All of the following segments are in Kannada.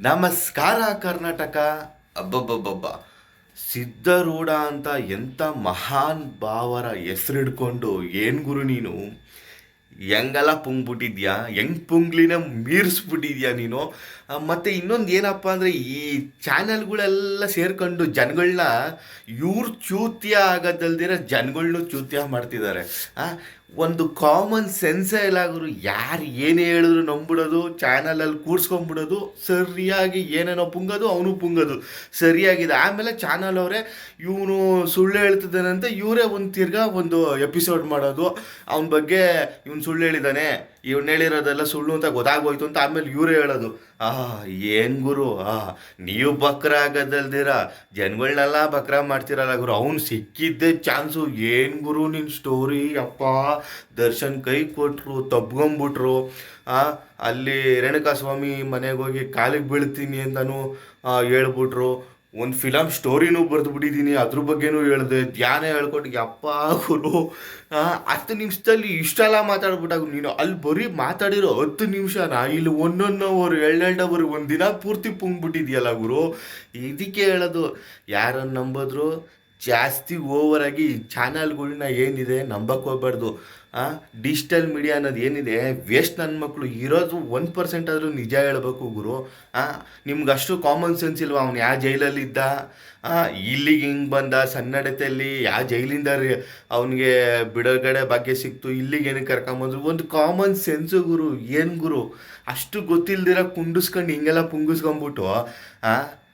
ನಮಸ್ಕಾರ ಕರ್ನಾಟಕ. ಅಬ್ಬಬ್ಬಬ್ಬಬ್ಬ. ಸಿದ್ಧರೂಢ ಅಂತ ಎಂಥ ಮಹಾನ್ ಭಾವರ ಹೆಸರಿಡ್ಕೊಂಡು ಏನು ಗುರು ನೀನು? ಹೆಂಗೆಲ್ಲ ಪುಂಗ್ಬಿಟ್ಟಿದ್ಯಾ? ಹೆಂಗ್ ಪುಂಗ್ಲಿನ ಮೀರಿಸ್ಬಿಟ್ಟಿದ್ಯಾ ನೀನು? ಮತ್ತು ಇನ್ನೊಂದು ಏನಪ್ಪ ಅಂದರೆ ಈ ಚಾನೆಲ್ಗಳೆಲ್ಲ ಸೇರ್ಕೊಂಡು ಜನಗಳನ್ನ ಇವ್ರು ಚೂತ್ಯ ಆಗೋದಲ್ದಿರ ಜನಗಳ್ನು ಚೂತ್ಯ ಮಾಡ್ತಿದ್ದಾರೆ. ಒಂದು ಕಾಮನ್ ಸೆನ್ಸೇ ಇಲ್ಲ ಗುರು ಯಾರು ಏನೇ ಹೇಳಿದ್ರು ನಂಬಿಡೋದು ಚಾನಲಲ್ಲಿ ಕೂರಿಸ್ಕೊಂಬಿಡೋದು, ಸರಿಯಾಗಿ ಏನೇನೋ ಪುಂಗೋದು, ಅವನು ಪುಂಗೋದು. ಸರಿಯಾಗಿದೆ. ಆಮೇಲೆ ಚಾನಲ್ ಅವರೇ, ಇವನು ಸುಳ್ಳು ಹೇಳ್ತಿದ್ದಾನಂತೆ ಇವರೇ ಒಂದು ತಿರ್ಗಾ ಒಂದು ಎಪಿಸೋಡ್ ಮಾಡೋದು. ಅವನ ಬಗ್ಗೆ ಇವನು ಸುಳ್ಳು ಹೇಳಿದ್ದಾನೆ ಇವ್ನು ಹೇಳಿರೋದೆಲ್ಲ ಸುಳ್ಳು ಅಂತ ಗೊತ್ತಾಗೋಯ್ತು ಅಂತ ಆಮೇಲೆ ಇವರೇ ಹೇಳೋದು. ಆ, ಏನು ಗುರು? ಆ, ನೀವು ಬಕ್ರ ಆಗೋದಲ್ದಿರ? ಜನಗಳನ್ನೆಲ್ಲ ಬಕ್ರ ಮಾಡ್ತಿರಲ್ಲ ಗುರು. ಅವ್ನು ಸಿಕ್ಕಿದ್ದೆ ಚಾನ್ಸು. ಏನು ಗುರು ನಿನ್ನ ಸ್ಟೋರಿ ಅಪ್ಪ ದರ್ಶನ್ ಕೈ ಕೊಟ್ಟರು ತಬ್ಕೊಂಬಿಟ್ರು ಆ, ಅಲ್ಲಿ ರೇಣುಕಾ ಸ್ವಾಮಿ ಮನೆಗೆ ಹೋಗಿ ಕಾಲಿಗೆ ಬೀಳ್ತೀನಿ ಅಂತಲೂ ಹೇಳ್ಬಿಟ್ರು. ಒಂದು ಫಿಲಮ್ ಸ್ಟೋರಿನೂ ಬರೆದು ಬಿಟ್ಟಿದ್ದೀನಿ ಅದ್ರ ಬಗ್ಗೆನೂ ಹೇಳಿದೆ, ಧ್ಯಾನ ಹೇಳ್ಕೊಂಡು, ಯಪ್ಪ ಗುರು. ಹತ್ತು ನಿಮಿಷದಲ್ಲಿ ಇಷ್ಟೆಲ್ಲ ಮಾತಾಡ್ಬಿಟ್ಟಾಗ ನೀನು. ಅಲ್ಲಿ ಬರೀ ಮಾತಾಡಿರೋ ಹತ್ತು ನಿಮಿಷನ, ಇಲ್ಲಿ ಒಂದೊಂದು ಅವರು ಎರಡೆರಡು ಅವರು ಒಂದು ದಿನ ಪೂರ್ತಿ ಪುಂಗ್ಬಿಟ್ಟಿದ್ಯಲ್ಲ ಗುರು. ಇದಕ್ಕೆ ಹೇಳೋದು ಯಾರನ್ನು ನಂಬಿದ್ರು? ಜಾಸ್ತಿ ಓವರ್ ಆಗಿ ಚಾನಲ್ಗಳ್ನ ಏನಿದೆ ನಂಬಕ್ಕೆ ಹೋಗ್ಬಾರ್ದು. ಡಿಜಿಟಲ್ ಮೀಡಿಯಾ ಅನ್ನೋದು ಏನಿದೆ ವೇಸ್ಟ್ ನನ್ನ ಮಕ್ಕಳು ಇರೋದು ಒನ್ ಪರ್ಸೆಂಟ್ ಆದರೂ ನಿಜ ಹೇಳಬೇಕು ಗುರು. ನಿಮ್ಗೆ ಅಷ್ಟು ಕಾಮನ್ ಸೆನ್ಸ್ ಇಲ್ವಾ? ಅವ್ನು ಯಾವ ಜೈಲಲ್ಲಿ ಇದ್ದ ಆ, ಇಲ್ಲಿಗೆ ಹಿಂಗೆ ಬಂದ? ಸನ್ನಡತೆಯಲ್ಲಿ ಯಾವ ಜೈಲಿಂದ ಅವನಿಗೆ ಬಿಡುಗಡೆ ಭಾಗ್ಯ ಸಿಕ್ತು? ಇಲ್ಲಿಗೆ ಏನಕ್ಕೆ ಕರ್ಕೊಂಬಂದ್ರು ಒಂದು ಕಾಮನ್ ಸೆನ್ಸು ಗುರು ಏನು ಗುರು? ಅಷ್ಟು ಗೊತ್ತಿಲ್ದಿರ ಕುಂಡಿಸ್ಕೊಂಡು ಹಿಂಗೆಲ್ಲ ಪುಂಗಿಸ್ಕೊಂಬಿಟ್ಟು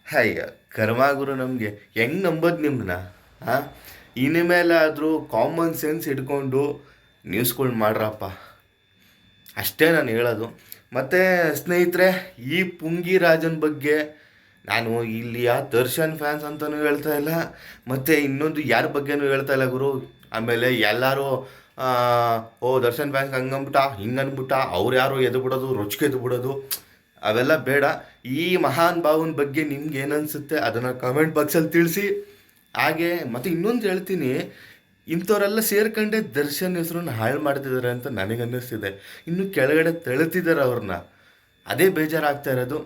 ಆ ಕರ್ಮಾಗುರು ಕರ್ಮ ಗುರು ನಮಗೆ ಹೆಂಗೆ ನಂಬೋದು ನಿಮ್ಮನ್ನ ಹಾಂ? ಇನ್ಮೇಲಾದರೂ ಕಾಮನ್ ಸೆನ್ಸ್ ಇಟ್ಕೊಂಡು ನ್ಯೂಸ್ಗಳು ಮಾಡ್ರಪ್ಪ. ಅಷ್ಟೇ ನಾನು ಹೇಳೋದು. ಮತ್ತು ಸ್ನೇಹಿತರೆ, ಈ ಪುಂಗಿ ರಾಜನ ಬಗ್ಗೆ ನಾನು ಇಲ್ಲಿಯ ದರ್ಶನ್ ಫ್ಯಾನ್ಸ್ ಅಂತಲೂ ಹೇಳ್ತಾ ಇಲ್ಲ. ಮತ್ತು ಇನ್ನೊಂದು ಯಾರ ಬಗ್ಗೆನೂ ಹೇಳ್ತಾ ಇಲ್ಲ ಗುರು. ಆಮೇಲೆ ಎಲ್ಲರೂ ಓ, ದರ್ಶನ್ ಫ್ಯಾನ್ಸ್ ಹಂಗಂಬಿಟ್ಟ ಅಂದ್ಬಿಟ್ಟ ಅವ್ರು ಯಾರು ಎದ್ದು ಬಿಡೋದು ರೊಚ್ಚಿಗೆ ಎದ್ದು ಬಿಡೋದು ಅವೆಲ್ಲ ಬೇಡ. ಈ ಮಹಾನ್ ಭಾವನ ಬಗ್ಗೆ ನಿಮ್ಗೆ ಏನನ್ಸುತ್ತೆ ಅದನ್ನು ಕಮೆಂಟ್ ಬಾಕ್ಸಲ್ಲಿ ತಿಳಿಸಿ. ಹಾಗೆ ಮತ್ತು ಇನ್ನೊಂದು ಹೇಳ್ತೀನಿ, ಇಂಥವರೆಲ್ಲ ಸೇರ್ಕೊಂಡೆ ದರ್ಶನ್ ಹೆಸರನ್ನ ಹಾಳು ಮಾಡ್ತಿದ್ದಾರೆ ಅಂತ ನನಗನ್ನಿಸ್ತಿದೆ. ಇನ್ನು ಕೆಳಗಡೆ ತಳ್ತಿದ್ದಾರೆ ಅವ್ರನ್ನ. ಅದೇ ಬೇಜಾರಾಗ್ತಾ ಇರೋದು.